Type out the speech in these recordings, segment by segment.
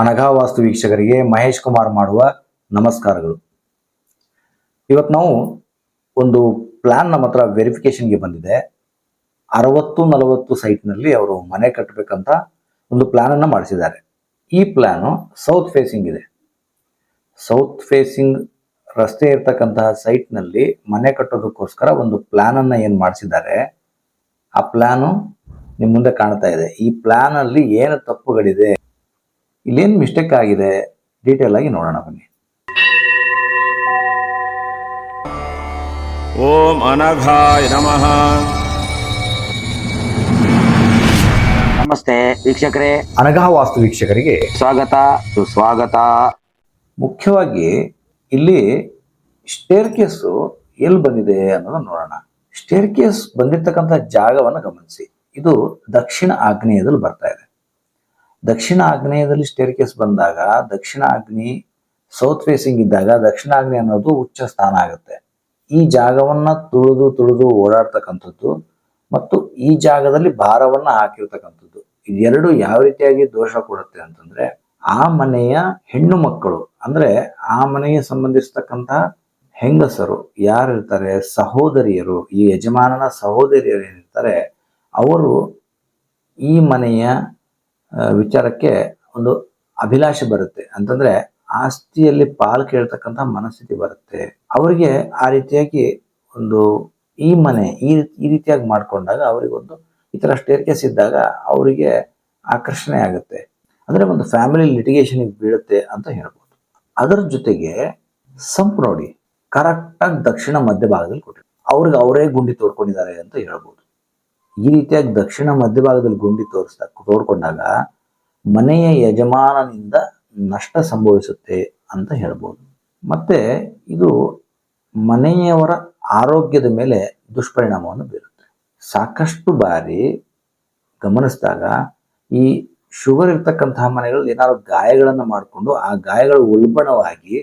ಅನಘಾವಾಸ್ತು ವೀಕ್ಷಕರಿಗೆ ಮಹೇಶ್ ಕುಮಾರ್ ಮಾಡುವ ನಮಸ್ಕಾರಗಳು. ಇವತ್ತು ನಾವು ಒಂದು ಪ್ಲಾನ್ ನಮ್ಮ ಹತ್ರ ವೆರಿಫಿಕೇಶನ್ಗೆ ಬಂದಿದೆ. ಅರವತ್ತು ನಲವತ್ತು ಸೈಟ್ನಲ್ಲಿ ಅವರು ಮನೆ ಕಟ್ಟಬೇಕಂತ ಒಂದು ಪ್ಲಾನ್ ಅನ್ನು ಮಾಡಿಸಿದ್ದಾರೆ. ಈ ಪ್ಲ್ಯಾನು ಸೌತ್ ಫೇಸಿಂಗ್ ಇದೆ. ಸೌತ್ ಫೇಸಿಂಗ್ ರಸ್ತೆ ಇರ್ತಕ್ಕಂತಹ ಸೈಟ್ನಲ್ಲಿ ಮನೆ ಕಟ್ಟೋದಕ್ಕೋಸ್ಕರ ಒಂದು ಪ್ಲಾನ್ ಅನ್ನ ಏನು ಮಾಡಿಸಿದ್ದಾರೆ? ಆ ಪ್ಲ್ಯಾನು ನಿಮ್ಮ ಮುಂದೆ ಕಾಣ್ತಾ ಇದೆ. ಈ ಪ್ಲಾನ್ ಅಲ್ಲಿ ಏನು ತಪ್ಪುಗಳಿದೆ? ಇಲ್ಲೇನು ಮಿಸ್ಟೇಕ್ ಆಗಿದೆ? ಡೀಟೇಲ್ ಆಗಿ ನೋಡೋಣ ಬನ್ನಿ. ಓಂ ಅನಘಾಯ ನಮಃ. ನಮಸ್ತೆ ವೀಕ್ಷಕರೇ. ಅನಘಾ ವಾಸ್ತು ವೀಕ್ಷಕರಿಗೆ ಸ್ವಾಗತ ಸುಸ್ವಾಗತ. ಮುಖ್ಯವಾಗಿ ಇಲ್ಲಿ ಸ್ಟೇರ್ ಕೇಸು ಎಲ್ಲಿ ಬಂದಿದೆ ಅನ್ನೋದನ್ನ ನೋಡೋಣ. ಸ್ಟೇರ್ ಕೇಸ್ ಬಂದಿರತಕ್ಕಂಥ ಜಾಗವನ್ನು ಗಮನಿಸಿ. ಇದು ದಕ್ಷಿಣ ಆಗ್ನೇಯದಲ್ಲಿ ಬರ್ತಾ ಇದೆ. ದಕ್ಷಿಣ ಆಗ್ನೇಯದಲ್ಲಿ ಸ್ಟೇರ್ ಕೇಸ್ ಬಂದಾಗ, ದಕ್ಷಿಣ ಅಗ್ನಿ ಸೌತ್ ಫೇಸಿಂಗ್ ಇದ್ದಾಗ, ದಕ್ಷಿಣ ಅಗ್ನಿ ಅನ್ನೋದು ಉಚ್ಚ ಸ್ಥಾನ ಆಗುತ್ತೆ. ಈ ಜಾಗವನ್ನ ತುಳಿದು ತುಳಿದು ಓಡಾಡ್ತಕ್ಕಂಥದ್ದು ಮತ್ತು ಈ ಜಾಗದಲ್ಲಿ ಭಾರವನ್ನ ಹಾಕಿರ್ತಕ್ಕಂಥದ್ದು. ಇದೆರಡು ಯಾವ ರೀತಿಯಾಗಿ ದೋಷ ಕೊಡುತ್ತೆ ಅಂತಂದ್ರೆ, ಆ ಮನೆಯ ಹೆಣ್ಣು ಮಕ್ಕಳು, ಅಂದ್ರೆ ಆ ಮನೆಗೆ ಸಂಬಂಧಿಸ್ತಕ್ಕಂತಹ ಹೆಂಗಸರು ಯಾರಿರ್ತಾರೆ? ಸಹೋದರಿಯರು. ಈ ಯಜಮಾನನ ಸಹೋದರಿಯರು ಏನಿರ್ತಾರೆ ಅವರು ಈ ಮನೆಯ ವಿಚಾರಕ್ಕೆ ಒಂದು ಅಭಿಲಾಷೆ ಬರುತ್ತೆ. ಅಂತಂದ್ರೆ ಆಸ್ತಿಯಲ್ಲಿ ಪಾಲ್ ಕೇಳ್ತಕ್ಕಂಥ ಮನಸ್ಥಿತಿ ಬರುತ್ತೆ. ಅವರಿಗೆ ಆ ರೀತಿಯಾಗಿ ಒಂದು ಈ ಮನೆ ಈ ಈ ರೀತಿಯಾಗಿ ಮಾಡ್ಕೊಂಡಾಗ ಅವರಿಗೊಂದು ಈ ತರ ಸ್ಟೇರ್ ಕೇಸ್ ಇದ್ದಾಗ ಅವರಿಗೆ ಆಕರ್ಷಣೆ ಆಗುತ್ತೆ. ಅಂದರೆ ಒಂದು ಫ್ಯಾಮಿಲಿ ಲಿಟಿಗೇಷನ್ಗೆ ಬೀಳುತ್ತೆ ಅಂತ ಹೇಳ್ಬೋದು. ಅದರ ಜೊತೆಗೆ ಸಂಪ್ ನೋಡಿ ಕರೆಕ್ಟಾಗಿ ದಕ್ಷಿಣ ಮಧ್ಯ ಭಾಗದಲ್ಲಿ ಕೊಟ್ಟಿದ್ದಾರೆ. ಅವ್ರಿಗೆ ಅವರೇ ಗುಂಡಿ ತೋಡ್ಕೊಂಡಿದ್ದಾರೆ ಅಂತ ಹೇಳ್ಬೋದು. ಈ ರೀತಿಯಾಗಿ ದಕ್ಷಿಣ ಮಧ್ಯಭಾಗದಲ್ಲಿ ಗುಂಡಿ ತೋರಿಸ್ದಾಗ ತೋಡ್ಕೊಂಡಾಗ ಮನೆಯ ಯಜಮಾನನಿಂದ ನಷ್ಟ ಸಂಭವಿಸುತ್ತೆ ಅಂತ ಹೇಳ್ಬೋದು. ಮತ್ತೆ ಇದು ಮನೆಯವರ ಆರೋಗ್ಯದ ಮೇಲೆ ದುಷ್ಪರಿಣಾಮವನ್ನು ಬೀರುತ್ತೆ. ಸಾಕಷ್ಟು ಬಾರಿ ಗಮನಿಸಿದಾಗ ಈ ಶುಗರ್ ಇರ್ತಕ್ಕಂತಹ ಮನೆಗಳಲ್ಲಿ ಏನಾದ್ರು ಗಾಯಗಳನ್ನು ಮಾಡಿಕೊಂಡು ಆ ಗಾಯಗಳು ಉಲ್ಬಣವಾಗಿ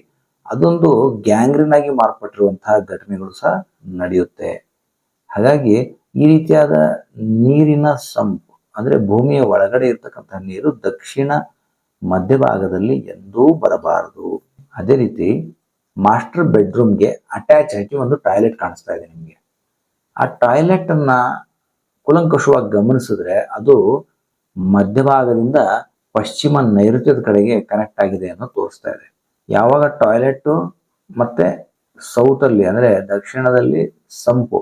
ಅದೊಂದು ಗ್ಯಾಂಗ್ರಿನ್ ಆಗಿ ಮಾರ್ಪಟ್ಟಿರುವಂತಹ ಘಟನೆಗಳು ಸಹ ನಡೆಯುತ್ತೆ. ಹಾಗಾಗಿ ಈ ರೀತಿಯಾದ ನೀರಿನ ಸಂಪು, ಅಂದ್ರೆ ಭೂಮಿಯ ಒಳಗಡೆ ಇರ್ತಕ್ಕಂತಹ ನೀರು ದಕ್ಷಿಣ ಮಧ್ಯಭಾಗದಲ್ಲಿ ಎಂದೂ ಬರಬಾರದು. ಅದೇ ರೀತಿ ಮಾಸ್ಟರ್ ಬೆಡ್ರೂಮ್ಗೆ ಅಟ್ಯಾಚ್ ಆಗಿ ಒಂದು ಟಾಯ್ಲೆಟ್ ಕಾಣಿಸ್ತಾ ಇದೆ ನಿಮಗೆ. ಆ ಟಾಯ್ಲೆಟ್ ಅನ್ನ ಕುಲಂಕುಷವಾಗಿ ಗಮನಿಸಿದ್ರೆ ಅದು ಮಧ್ಯಭಾಗದಿಂದ ಪಶ್ಚಿಮ ನೈಋತ್ಯದ ಕಡೆಗೆ ಕನೆಕ್ಟ್ ಆಗಿದೆ ಅನ್ನೋ ತೋರಿಸ್ತಾ ಇದೆ. ಯಾವಾಗ ಟಾಯ್ಲೆಟ್ ಮತ್ತೆ ಸೌತ್ ಅಲ್ಲಿ, ಅಂದ್ರೆ ದಕ್ಷಿಣದಲ್ಲಿ ಸಂಪು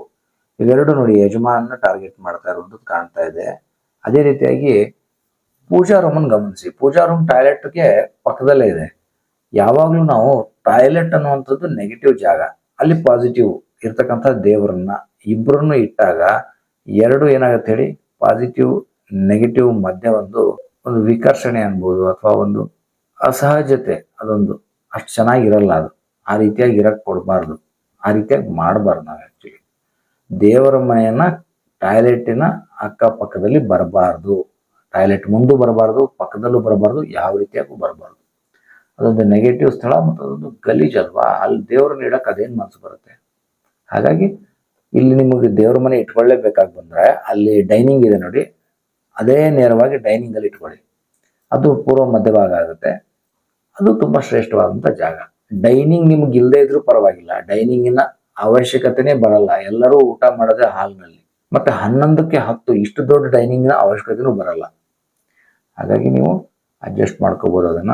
ಇವೆರಡು ನೋಡಿ ಯಜಮಾನ ಟಾರ್ಗೆಟ್ ಮಾಡ್ತಾ ಇರೋದು ಕಾಣ್ತಾ ಇದೆ. ಅದೇ ರೀತಿಯಾಗಿ ಪೂಜಾ ರೂಮನ್ನು ಗಮನಿಸಿ. ಪೂಜಾ ರೂಮ್ ಟಾಯ್ಲೆಟ್ಗೆ ಪಕ್ಕದಲ್ಲೇ ಇದೆ. ಯಾವಾಗಲೂ ನಾವು ಟಾಯ್ಲೆಟ್ ಅನ್ನುವಂಥದ್ದು ನೆಗೆಟಿವ್ ಜಾಗ. ಅಲ್ಲಿ ಪಾಸಿಟಿವ್ ಇರ್ತಕ್ಕಂಥ ದೇವರನ್ನ ಇಬ್ಬರನ್ನು ಇಟ್ಟಾಗ ಎರಡು ಏನಾಗುತ್ತೆ ಹೇಳಿ? ಪಾಸಿಟಿವ್ ನೆಗೆಟಿವ್ ಮಧ್ಯ ಒಂದು ಒಂದು ವಿಕರ್ಷಣೆ ಅನ್ಬೋದು ಅಥವಾ ಒಂದು ಅಸಹಜತೆ. ಅದೊಂದು ಅಷ್ಟು ಚೆನ್ನಾಗಿರಲ್ಲ ಅದು. ಆ ರೀತಿಯಾಗಿ ಇರಕ್ ಕೊಡಬಾರ್ದು. ಆ ರೀತಿಯಾಗಿ ಮಾಡಬಾರ್ದು ನಾವು ಆ್ಯಕ್ಚುಲಿ ದೇವರ ಮನೆಯನ್ನ ಟಾಯ್ಲೆಟಿನ ಅಕ್ಕಪಕ್ಕದಲ್ಲಿ ಬರಬಾರ್ದು. ಟಾಯ್ಲೆಟ್ ಮುಂದೂ ಬರಬಾರ್ದು, ಪಕ್ಕದಲ್ಲೂ ಬರಬಾರ್ದು, ಯಾವ ರೀತಿಯಾಗೂ ಬರಬಾರ್ದು. ಅದೊಂದು ನೆಗೆಟಿವ್ ಸ್ಥಳ ಮತ್ತು ಅದೊಂದು ಗಲೀಜ್ ಅಲ್ವಾ? ಅಲ್ಲಿ ದೇವ್ರನ್ನ ಇಡಕ್ಕೆ ಅದೇನು ಮನಸ್ಸು ಬರುತ್ತೆ? ಹಾಗಾಗಿ ಇಲ್ಲಿ ನಿಮಗೆ ದೇವ್ರ ಮನೆ ಇಟ್ಕೊಳ್ಳೇಬೇಕಾಗಿ ಬಂದರೆ ಅಲ್ಲಿ ಡೈನಿಂಗ್ ಇದೆ ನೋಡಿ. ಅದೇ ನೇರವಾಗಿ ಡೈನಿಂಗಲ್ಲಿ ಇಟ್ಕೊಳ್ಳಿ. ಅದು ಪೂರ್ವ ಮಧ್ಯಭಾಗ ಆಗುತ್ತೆ. ಅದು ತುಂಬ ಶ್ರೇಷ್ಠವಾದಂಥ ಜಾಗ. ಡೈನಿಂಗ್ ನಿಮ್ಗೆ ಇಲ್ಲದೇ ಇದ್ರೂ ಪರವಾಗಿಲ್ಲ. ಡೈನಿಂಗಿನ ಅವಶ್ಯಕತೆನೇ ಬರಲ್ಲ. ಎಲ್ಲರೂ ಊಟ ಮಾಡೋದೇ ಹಾಲ್ನಲ್ಲಿ. ಮತ್ತೆ ಹನ್ನೊಂದಕ್ಕೆ ಹತ್ತು ಇಷ್ಟು ದೊಡ್ಡ ಡೈನಿಂಗಿನ ಅವಶ್ಯಕತೆನೂ ಬರಲ್ಲ. ಹಾಗಾಗಿ ನೀವು ಅಡ್ಜಸ್ಟ್ ಮಾಡ್ಕೋಬಹುದು ಅದನ್ನ.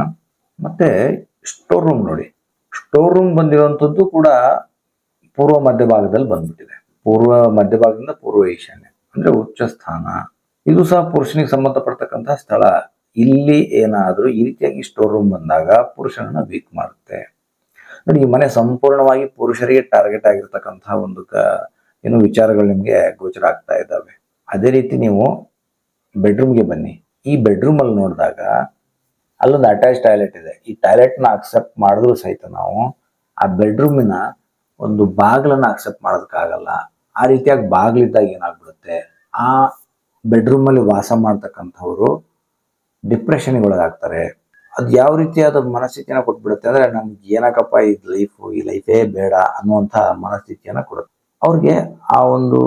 ಮತ್ತೆ ಸ್ಟೋರ್ ರೂಮ್ ನೋಡಿ. ಸ್ಟೋರ್ ರೂಮ್ ಬಂದಿರುವಂಥದ್ದು ಕೂಡ ಪೂರ್ವ ಮಧ್ಯಭಾಗದಲ್ಲಿ ಬಂದ್ಬಿಟ್ಟಿದೆ. ಪೂರ್ವ ಮಧ್ಯಭಾಗದಿಂದ ಪೂರ್ವ ಈಶಾನ್ಯ. ಅಂದ್ರೆ ಉಚ್ಚ ಸ್ಥಾನ. ಇದು ಸಹ ಪುರುಷನಿಗೆ ಸಂಬಂಧಪಡ್ತಕ್ಕಂತಹ ಸ್ಥಳ. ಇಲ್ಲಿ ಏನಾದರೂ ಈ ರೀತಿಯಾಗಿ ಸ್ಟೋರ್ ರೂಮ್ ಬಂದಾಗ ಪುರುಷನನ್ನ ವೀಕ್ ಮಾಡುತ್ತೆ. ನೋಡಿ, ಈ ಮನೆ ಸಂಪೂರ್ಣವಾಗಿ ಪುರುಷರಿಗೆ ಟಾರ್ಗೆಟ್ ಆಗಿರ್ತಕ್ಕಂತಹ ಒಂದು ಕ, ಏನು ವಿಚಾರಗಳು ನಿಮಗೆ ಗೋಚರ ಆಗ್ತಾ ಇದ್ದಾವೆ. ಅದೇ ರೀತಿ ನೀವು ಬೆಡ್ರೂಮ್ಗೆ ಬನ್ನಿ. ಈ ಬೆಡ್ರೂಮ್ ಅಲ್ಲಿ ನೋಡಿದಾಗ ಅಲ್ಲೊಂದು ಅಟ್ಯಾಚ್ ಟಾಯ್ಲೆಟ್ ಇದೆ. ಈ ಟಾಯ್ಲೆಟ್ನ ಅಕ್ಸೆಪ್ಟ್ ಮಾಡಿದ್ರು ಸಹಿತ ನಾವು ಆ ಬೆಡ್ರೂಮಿನ ಒಂದು ಬಾಗಿಲನ್ನ ಅಕ್ಸೆಪ್ಟ್ ಮಾಡೋದಕ್ಕಾಗಲ್ಲ. ಆ ರೀತಿಯಾಗಿ ಬಾಗಿಲಿದ್ದಾಗ ಏನಾಗ್ಬಿಡುತ್ತೆ? ಆ ಬೆಡ್ರೂಮಲ್ಲಿ ವಾಸ ಮಾಡ್ತಕ್ಕಂಥವ್ರು ಡಿಪ್ರೆಷನ್ಗೆ ಒಳಗಾಗ್ತಾರೆ. ಅದು ಯಾವ ರೀತಿಯಾದ ಮನಸ್ಥಿತಿಯನ್ನ ಕೊಟ್ಬಿಡುತ್ತೆ ಅಂದ್ರೆ ನಮ್ಗೆ ಏನಕ್ಕಪ್ಪ ಈ ಲೈಫು ಈ ಲೈಫೇ ಬೇಡ ಅನ್ನುವಂಥ ಮನಸ್ಥಿತಿಯನ್ನ ಕೊಡುತ್ತೆ. ಅವ್ರಿಗೆ ಆ ಒಂದು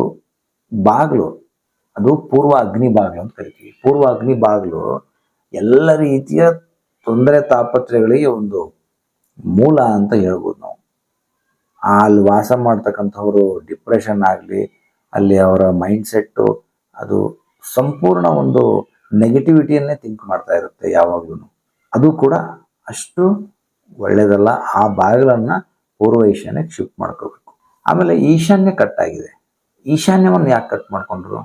ಬಾಗಿಲು, ಅದು ಪೂರ್ವ ಅಗ್ನಿ ಬಾಗ್ಲು ಅಂತ ಕರಿತೀವಿ. ಪೂರ್ವ ಅಗ್ನಿ ಬಾಗ್ಲು ಎಲ್ಲ ರೀತಿಯ ತೊಂದರೆ ತಾಪತ್ರೆಗಳಿಗೆ ಒಂದು ಮೂಲ ಅಂತ ಹೇಳ್ಬೋದು ನಾವು. ಅಲ್ಲಿ ವಾಸ ಮಾಡ್ತಕ್ಕಂಥವ್ರು ಡಿಪ್ರೆಷನ್ ಆಗಲಿ, ಅಲ್ಲಿ ಅವರ ಮೈಂಡ್ ಸೆಟ್ಟು ಅದು ಸಂಪೂರ್ಣ ಒಂದು ನೆಗೆಟಿವಿಟಿಯನ್ನೇ ಥಿಂಕ್ ಮಾಡ್ತಾ ಇರುತ್ತೆ ಯಾವಾಗ್ಲೂ ಅದು ಕೂಡ ಅಷ್ಟು ಒಳ್ಳೆಯದಲ್ಲ ಆ ಭಾಗಗಳನ್ನು ಪೂರ್ವ ಈಶಾನ್ಯಕ್ಕೆ ಶಿಫ್ಟ್ ಮಾಡ್ಕೋಬೇಕು. ಆಮೇಲೆ ಈಶಾನ್ಯ ಕಟ್ ಆಗಿದೆ. ಈಶಾನ್ಯವನ್ನು ಯಾಕೆ ಕಟ್ ಮಾಡ್ಕೊಂಡ್ರು?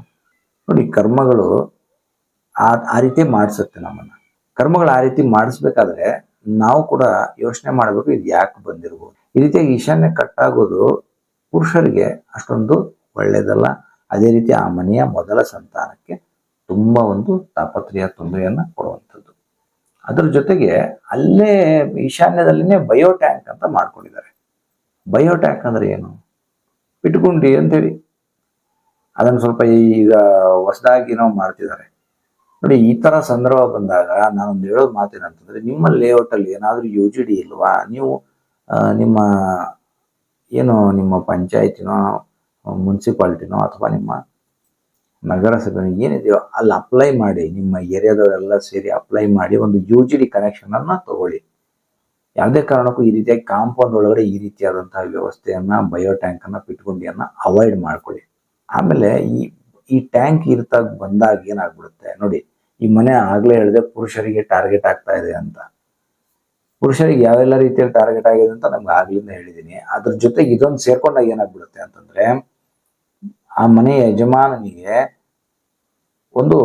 ನೋಡಿ, ಕರ್ಮಗಳು ಆ ಆ ರೀತಿ ಮಾಡಿಸುತ್ತೆ ನಮ್ಮನ್ನ. ಕರ್ಮಗಳು ಆ ರೀತಿ ಮಾಡಿಸ್ಬೇಕಾದ್ರೆ ನಾವು ಕೂಡ ಯೋಚನೆ ಮಾಡಬೇಕು ಇದು ಯಾಕೆ ಬಂದಿರ್ಬೋದು. ಈ ರೀತಿಯಾಗಿ ಈಶಾನ್ಯ ಕಟ್ ಆಗೋದು ಪುರುಷರಿಗೆ ಅಷ್ಟೊಂದು ಒಳ್ಳೆಯದಲ್ಲ ಅದೇ ರೀತಿ ಆ ಮನೆಯ ಮೊದಲ ಸಂತಾನಕ್ಕೆ ತುಂಬ ಒಂದು ತಾಪತ್ರೆಯ, ತೊಂದರೆಯನ್ನು ಕೊಡುವಂಥದ್ದು. ಅದ್ರ ಜೊತೆಗೆ ಅಲ್ಲೇ ಈಶಾನ್ಯದಲ್ಲಿನೇ ಬಯೋ ಟ್ಯಾಂಕ್ ಅಂತ ಮಾಡ್ಕೊಂಡಿದ್ದಾರೆ. ಬಯೋ ಟ್ಯಾಂಕ್ ಅಂದ್ರೆ ಏನು? ಇಟ್ಕೊಂಡಿ ಅಂತೇಳಿ. ಅದನ್ನು ಸ್ವಲ್ಪ ಈಗ ಹೊಸದಾಗಿ ನಾವು ಮಾಡ್ತಿದ್ದಾರೆ. ನೋಡಿ, ಈ ಥರ ಸಂದರ್ಭ ಬಂದಾಗ ನಾನೊಂದು ಹೇಳೋದು ಮಾತೇನಂತಂದರೆ, ನಿಮ್ಮ ಲೇಔಟಲ್ಲಿ ಏನಾದ್ರೂ ಯು ಜಿ ಡಿ ಇಲ್ವಾ? ನೀವು ನಿಮ್ಮ ಏನು ನಿಮ್ಮ ಪಂಚಾಯತಿನೋ, ಮುನ್ಸಿಪಾಲ್ಟಿನೋ ಅಥವಾ ನಿಮ್ಮ ನಗರಸಭೆ ಏನಿದೆಯೋ ಅಲ್ಲಿ ಅಪ್ಲೈ ಮಾಡಿ, ನಿಮ್ಮ ಏರಿಯಾದವರೆಲ್ಲ ಸೇರಿ ಅಪ್ಲೈ ಮಾಡಿ ಒಂದು ಯು ಜಿ ಡಿ ಕನೆಕ್ಷನ್ ಅನ್ನ ತಗೊಳ್ಳಿ. ಯಾವುದೇ ಕಾರಣಕ್ಕೂ ಈ ರೀತಿಯಾಗಿ ಕಾಂಪೌಂಡ್ ಒಳಗಡೆ ಈ ರೀತಿಯಾದಂತಹ ವ್ಯವಸ್ಥೆಯನ್ನ ಬಯೋ ಟ್ಯಾಂಕ್ ಅನ್ನ ಪಿಟ್ಕೊಂಡಿಯನ್ನ ಅವಾಯ್ಡ್ ಮಾಡ್ಕೊಳ್ಳಿ. ಆಮೇಲೆ ಈ ಈ ಟ್ಯಾಂಕ್ ಇರ್ತಾಗ ಬಂದಾಗ ಏನಾಗ್ಬಿಡುತ್ತೆ? ನೋಡಿ, ಈ ಮನೆ ಆಗ್ಲೇ ಹೇಳಿದೆ ಪುರುಷರಿಗೆ ಟಾರ್ಗೆಟ್ ಆಗ್ತಾ ಇದೆ ಅಂತ. ಪುರುಷರಿಗೆ ಯಾವೆಲ್ಲ ರೀತಿಯಲ್ಲಿ ಟಾರ್ಗೆಟ್ ಆಗಿದೆ ಅಂತ ನಮ್ಗೆ ಆಗ್ಲಿಂದ ಹೇಳಿದ್ದೀನಿ ಅದ್ರ ಜೊತೆಗೆ ಇದೊಂದು ಸೇರ್ಕೊಂಡಾಗ ಏನಾಗ್ಬಿಡುತ್ತೆ ಅಂತಂದ್ರೆ, ಆ ಮನೆಯ ಯಜಮಾನನಿಗೆ ಒಂದು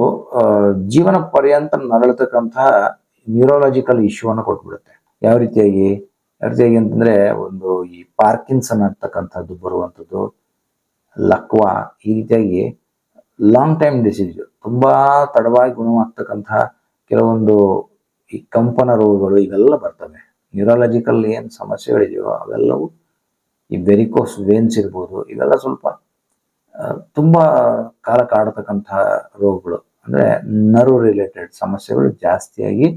ಜೀವನ ಪರ್ಯಂತ ನರಳತಕ್ಕಂತಹ ನ್ಯೂರೋಲಾಜಿಕಲ್ ಇಶ್ಯೂವನ್ನು ಕೊಟ್ಬಿಡುತ್ತೆ. ಯಾವ ರೀತಿಯಾಗಿ? ಯಾವ ರೀತಿಯಾಗಿ ಅಂತಂದ್ರೆ ಒಂದು ಈ ಪಾರ್ಕಿನ್ಸನ್ ಅಂತಕ್ಕಂಥದ್ದು ಬರುವಂಥದ್ದು, ಲಕ್ವಾ, ಈ ರೀತಿಯಾಗಿ ಲಾಂಗ್ ಟೈಮ್ ಡಿಸೀಸ್ ತುಂಬಾ ತಡವಾಗಿ ಗುಣವಾಗ್ತಕ್ಕಂತಹ ಕೆಲವೊಂದು ಈ ಕಂಪನ ರೋಗಗಳು ಇವೆಲ್ಲ ಬರ್ತವೆ. ನ್ಯೂರಾಲಜಿಕಲ್ ಏನು ಸಮಸ್ಯೆಗಳಿದೆಯೋ ಅವೆಲ್ಲವೂ ಈ ವೆರಿಕೋಸ್ ವೇನ್ಸ್ ಇರ್ಬೋದು, ಇವೆಲ್ಲ ಸ್ವಲ್ಪ ತುಂಬಾ ಕಾಲ ಕಾಡತಕ್ಕಂತಹ ರೋಗಗಳು, ಅಂದ್ರೆ ನರ್ವ್ ರಿಲೇಟೆಡ್ ಸಮಸ್ಯೆಗಳು ಜಾಸ್ತಿಯಾಗಿ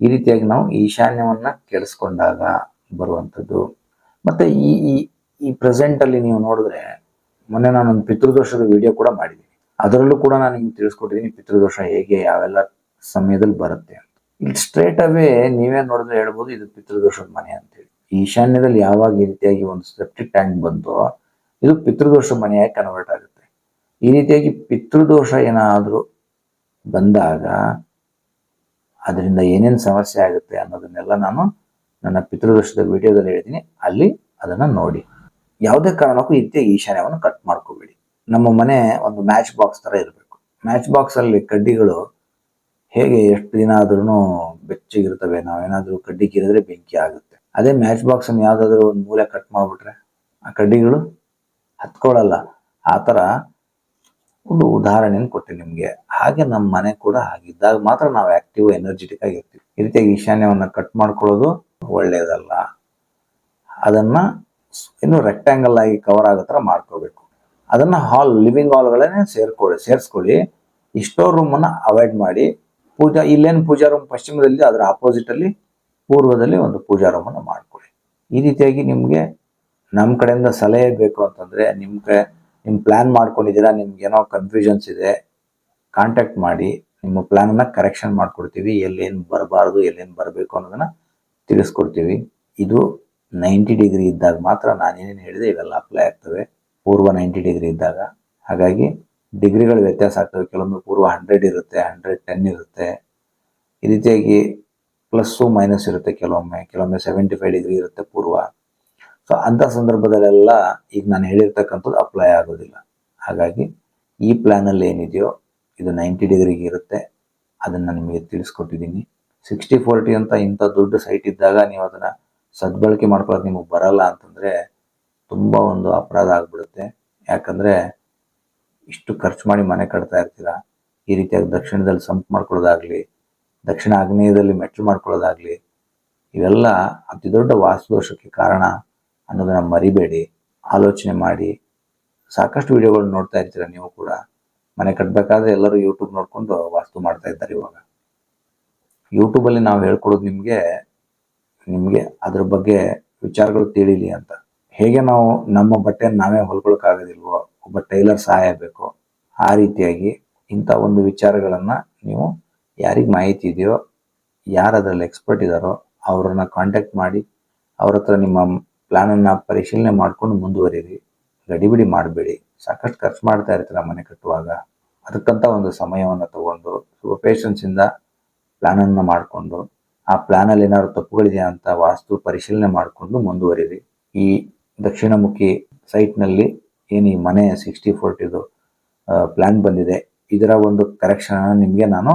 ಈ ರೀತಿಯಾಗಿ ನಾವು ಈಶಾನ್ಯವನ್ನ ಕೆಡಿಸ್ಕೊಂಡಾಗ ಬರುವಂಥದ್ದು. ಮತ್ತೆ ಈ ಈ ಪ್ರೆಸೆಂಟ್ ಅಲ್ಲಿ ನೀವು ನೋಡಿದ್ರೆ, ಮೊನ್ನೆ ನಾನೊಂದು ಪಿತೃದೋಷದ ವಿಡಿಯೋ ಕೂಡ ಮಾಡಿದ್ದೀನಿ. ಅದರಲ್ಲೂ ಕೂಡ ನಾನು ನಿಮ್ಗೆ ತಿಳಿಸ್ಕೊಟ್ಟಿದ್ದೀನಿ ಪಿತೃದೋಷ ಹೇಗೆ ಯಾವೆಲ್ಲ ಸಮಯದಲ್ಲಿ ಬರುತ್ತೆ ಅಂತ. ಇಲ್ಲಿ ಸ್ಟ್ರೇಟ್ ಅವೇ ನೀವೇ ನೋಡಿದ್ರೆ ಹೇಳ್ಬೋದು ಇದು ಪಿತೃದೋಷದ ಮನೆ ಅಂತೇಳಿ. ಈಶಾನ್ಯದಲ್ಲಿ ಯಾವಾಗ ಈ ರೀತಿಯಾಗಿ ಒಂದು ಸೆಪ್ಟಿಕ್ ಟ್ಯಾಂಕ್ ಬಂತೋ, ಇದು ಪಿತೃದೋಷ ಮನೆಯಾಗಿ ಕನ್ವರ್ಟ್ ಆಗುತ್ತೆ. ಈ ರೀತಿಯಾಗಿ ಪಿತೃದೋಷ ಏನಾದರೂ ಬಂದಾಗ ಅದರಿಂದ ಏನೇನು ಸಮಸ್ಯೆ ಆಗುತ್ತೆ ಅನ್ನೋದನ್ನೆಲ್ಲ ನಾನು ನನ್ನ ಪಿತೃದೋಷದ ವಿಡಿಯೋದಲ್ಲಿ ಹೇಳ್ತೀನಿ. ಅಲ್ಲಿ ಅದನ್ನು ನೋಡಿ. ಯಾವುದೇ ಕಾರಣಕ್ಕೂ ರೀತಿಯಾಗಿ ಈಶಾನ್ಯವನ್ನು ಕಟ್ ಮಾಡ್ಕೋಬೇಡಿ. ನಮ್ಮ ಮನೆ ಒಂದು ಮ್ಯಾಚ್ ಬಾಕ್ಸ್ ಥರ ಇರಬೇಕು. ಮ್ಯಾಚ್ ಬಾಕ್ಸಲ್ಲಿ ಕಡ್ಡಿಗಳು ಹೇಗೆ ಎಷ್ಟು ದಿನ ಆದ್ರೂ ಬೆಚ್ಚಗಿರ್ತವೆ. ನಾವೇನಾದರೂ ಕಡ್ಡಿ ಕೀರಿದ್ರೆ ಬೆಂಕಿ ಆಗುತ್ತೆ. ಅದೇ ಮ್ಯಾಚ್ ಬಾಕ್ಸನ್ನು ಯಾವ್ದಾದ್ರು ಒಂದು ಮೂಲೆ ಕಟ್ ಮಾಡಿಬಿಟ್ರೆ ಆ ಕಡ್ಡಿಗಳು ಹತ್ಕೊಳ್ಳಲ್ಲ. ಆ ಥರ ಒಂದು ಉದಾಹರಣೆಯನ್ನು ಕೊಟ್ಟೆ ನಿಮಗೆ. ಹಾಗೆ ನಮ್ಮ ಮನೆ ಕೂಡ ಹಾಗಿದ್ದಾಗ ಮಾತ್ರ ನಾವು ಆಕ್ಟಿವ್ ಎನರ್ಜೆಟಿಕ್ ಆಗಿರ್ತೀವಿ ಈ ರೀತಿಯಾಗಿ ಈಶಾನ್ಯವನ್ನು ಕಟ್ ಮಾಡ್ಕೊಳ್ಳೋದು ಒಳ್ಳೆಯದಲ್ಲ ಅದನ್ನ ಇನ್ನು ರೆಕ್ಟ್ಯಾಂಗಲ್ ಆಗಿ ಕವರ್ ಆಗೋ ಥರ ಮಾಡ್ಕೋಬೇಕು. ಅದನ್ನ ಹಾಲ್ ಲಿವಿಂಗ್ ಹಾಲ್ಗಳನ್ನೇ ಸೇರ್ಕೊಳ್ಳಿ ಸೇರಿಸ್ಕೊಳ್ಳಿ. ಇಷ್ಟೋ ರೂಮನ್ನು ಅವಾಯ್ಡ್ ಮಾಡಿ. ಪೂಜಾ, ಇಲ್ಲೇನು ಪೂಜಾ ರೂಮ್ ಪಶ್ಚಿಮದಲ್ಲಿ, ಅದರ ಆಪೋಸಿಟ್ ಅಲ್ಲಿ, ಪೂರ್ವದಲ್ಲಿ ಒಂದು ಪೂಜಾ ರೂಮ್ ಅನ್ನು ಮಾಡ್ಕೊಳ್ಳಿ. ಈ ರೀತಿಯಾಗಿ ನಿಮಗೆ ನಮ್ಮ ಕಡೆಯಿಂದ ಸಲಹೆ ಬೇಕು ಅಂತಂದ್ರೆ ನಿಮ್ ಕಡೆ ಪ್ಲ್ಯಾನ್ ಮಾಡ್ಕೊಂಡಿದ್ದೀರಾ, ನಿಮ್ಗೇನೋ ಕನ್ಫ್ಯೂಷನ್ಸ್ ಇದೆ ಕಾಂಟ್ಯಾಕ್ಟ್ ಮಾಡಿ, ನಿಮ್ಮ ಪ್ಲ್ಯಾನನ್ನು ಕರೆಕ್ಷನ್ ಮಾಡಿಕೊಡ್ತೀವಿ, ಎಲ್ಲೇನು ಬರಬಾರ್ದು, ಎಲ್ಲೇನು ಬರಬೇಕು ಅನ್ನೋದನ್ನ ತಿಳಿಸ್ಕೊಡ್ತೀವಿ. ಇದು ನೈಂಟಿ ಡಿಗ್ರಿ ಇದ್ದಾಗ ಮಾತ್ರ ನಾನೇನೇನು ಹೇಳಿದೆ, ಇವೆಲ್ಲ ಅಪ್ಲೈ ಆಗ್ತವೆ. ಪೂರ್ವ ನೈಂಟಿ ಡಿಗ್ರಿ ಇದ್ದಾಗ. ಹಾಗಾಗಿ ಡಿಗ್ರಿಗಳು ವ್ಯತ್ಯಾಸ ಆಗ್ತವೆ. ಕೆಲವೊಮ್ಮೆ ಪೂರ್ವ ಹಂಡ್ರೆಡ್ ಇರುತ್ತೆ ಹಂಡ್ರೆಡ್ ಟೆನ್ ಇರುತ್ತೆ. ಈ ರೀತಿಯಾಗಿ ಪ್ಲಸ್ಸು ಮೈನಸ್ ಇರುತ್ತೆ ಕೆಲವೊಮ್ಮೆ. ಕೆಲವೊಮ್ಮೆ ಸೆವೆಂಟಿ ಫೈವ್ ಡಿಗ್ರಿ ಇರುತ್ತೆ ಪೂರ್ವ. ಸೊ ಅಂಥ ಸಂದರ್ಭದಲ್ಲೆಲ್ಲ ಈಗ ನಾನು ಹೇಳಿರ್ತಕ್ಕಂಥದ್ದು ಅಪ್ಲೈ ಆಗೋದಿಲ್ಲ. ಹಾಗಾಗಿ ಈ ಪ್ಲ್ಯಾನಲ್ಲಿ ಏನಿದೆಯೋ ಇದು ನೈಂಟಿ ಡಿಗ್ರಿಗೆ ಇರುತ್ತೆ. ಅದನ್ನು ನಿಮಗೆ ತಿಳಿಸ್ಕೊಟ್ಟಿದ್ದೀನಿ. ಸಿಕ್ಸ್ಟಿ ಫೋರ್ಟಿ ಅಂತ ಇಂಥ ದೊಡ್ಡ ಸೈಟ್ ಇದ್ದಾಗ ನೀವು ಅದನ್ನು ಸದ್ಬಳಕೆ ಮಾಡ್ಕೊಳ್ಳೋದು ನಿಮಗೆ ಬರಲ್ಲ ಅಂತಂದರೆ ತುಂಬ ಒಂದು ಅಪರಾಧ ಆಗಿಬಿಡುತ್ತೆ. ಯಾಕಂದರೆ ಇಷ್ಟು ಖರ್ಚು ಮಾಡಿ ಮನೆ ಕಟ್ತಾ ಇರ್ತೀರ? ಈ ರೀತಿಯಾಗಿ ದಕ್ಷಿಣದಲ್ಲಿ ಸಂಪ್ ಮಾಡ್ಕೊಳ್ಳೋದಾಗಲಿ, ದಕ್ಷಿಣ ಆಗ್ನೇಯದಲ್ಲಿ ಮೆಟ್ಲು ಮಾಡ್ಕೊಳ್ಳೋದಾಗಲಿ, ಇವೆಲ್ಲ ಅತಿ ದೊಡ್ಡ ಕಾರಣ ಅನ್ನೋದನ್ನ ಮರಿಬೇಡಿ, ಆಲೋಚನೆ ಮಾಡಿ. ಸಾಕಷ್ಟು ವಿಡಿಯೋಗಳು ನೋಡ್ತಾ ಇರ್ತೀರ ನೀವು ಕೂಡ? ಮನೆ ಕಟ್ಟಬೇಕಾದ್ರೆ ಎಲ್ಲರೂ ಯೂಟ್ಯೂಬ್ ನೋಡ್ಕೊಂಡು ವಾಸ್ತು ಮಾಡ್ತಾ ಇದ್ದಾರೆ ಇವಾಗ. ಯೂಟ್ಯೂಬಲ್ಲಿ ನಾವು ಹೇಳ್ಕೊಡೋದು ನಿಮಗೆ ನಿಮಗೆ ಅದ್ರ ಬಗ್ಗೆ ವಿಚಾರಗಳು ತಿಳಿಲಿ ಅಂತ. ಹೇಗೆ ನಾವು ನಮ್ಮ ಬಟ್ಟೆಯನ್ನು ನಾವೇ ಹೊಲ್ಕೊಳಕ್ಕಾಗೋದಿಲ್ವೋ, ಒಬ್ಬ ಟೈಲರ್ ಸಹಾಯ ಬೇಕು ಆ ರೀತಿಯಾಗಿ ಇಂಥ ಒಂದು ವಿಚಾರಗಳನ್ನು ನೀವು ಯಾರಿಗೆ ಮಾಹಿತಿ ಇದೆಯೋ, ಯಾರು ಅದರಲ್ಲಿ ಎಕ್ಸ್ಪರ್ಟ್ ಇದ್ದಾರೋ ಅವ್ರನ್ನ ಕಾಂಟ್ಯಾಕ್ಟ್ ಮಾಡಿ, ಅವ್ರ ಹತ್ರ ನಿಮ್ಮ ಪ್ಲಾನನ್ನು ಪರಿಶೀಲನೆ ಮಾಡ್ಕೊಂಡು ಮುಂದುವರಿಯಿರಿ ಗಡಿಬಿಡಿ ಮಾಡಬೇಡಿ. ಸಾಕಷ್ಟು ಖರ್ಚು ಮಾಡ್ತಾ ಇರ್ತೀರ ಮನೆ ಕಟ್ಟುವಾಗ. ಅದಕ್ಕಂತ ಒಂದು ಸಮಯವನ್ನು ತಗೊಂಡು, ಸ್ವಲ್ಪ ಪೇಷನ್ಸಿಂದ ಪ್ಲಾನನ್ನು ಮಾಡಿಕೊಂಡು, ಆ ಪ್ಲಾನಲ್ಲಿ ಏನಾದ್ರು ತಪ್ಪುಗಳಿದೆಯಾ ಅಂತ ವಾಸ್ತು ಪರಿಶೀಲನೆ ಮಾಡಿಕೊಂಡು ಮುಂದುವರಿಯಿರಿ ಈ ದಕ್ಷಿಣಮುಖಿ ಸೈಟ್ನಲ್ಲಿ ಏನು ಈ ಮನೆ ಸಿಕ್ಸ್ಟಿ ಫೋರ್ಟಿದು ಪ್ಲ್ಯಾನ್ ಬಂದಿದೆ. ಇದರ ಒಂದು ಕರೆಕ್ಷನ್ ನಿಮಗೆ ನಾನು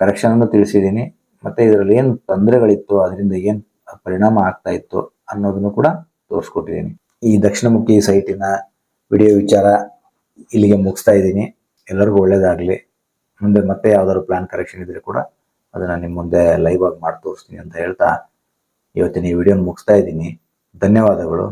ಕರೆಕ್ಷನನ್ನು ತಿಳಿಸಿದ್ದೀನಿ. ಮತ್ತು ಇದರಲ್ಲಿ ಏನು ತೊಂದರೆಗಳಿತ್ತು, ಅದರಿಂದ ಏನು ಪರಿಣಾಮ ಆಗ್ತಾ ಇತ್ತು ಅನ್ನೋದನ್ನು ಕೂಡ ತೋರಿಸ್ಕೊಟ್ಟಿದ್ದೀನಿ. ಈ ದಕ್ಷಿಣಮುಖಿ ಸೈಟಿನ ವಿಡಿಯೋ ವಿಚಾರ ಇಲ್ಲಿಗೆ ಮುಗಿಸ್ತಾ ಇದ್ದೀನಿ. ಎಲ್ಲರಿಗೂ ಒಳ್ಳೇದಾಗಲಿ. ಮುಂದೆ ಮತ್ತೆ ಯಾವ್ದಾದ್ರು ಪ್ಲಾನ್ ಕರೆಕ್ಷನ್ ಇದ್ರೆ ಕೂಡ ಅದನ್ನು ನಿಮ್ಮ ಮುಂದೆ ಲೈವ್ ಆಗಿ ಮಾಡಿ ತೋರಿಸ್ತೀನಿ ಅಂತ ಹೇಳ್ತಾ ಇವತ್ತಿನ ಈ ವಿಡಿಯೋನ ಮುಗಿಸ್ತಾ ಇದ್ದೀನಿ. ಧನ್ಯವಾದಗಳು.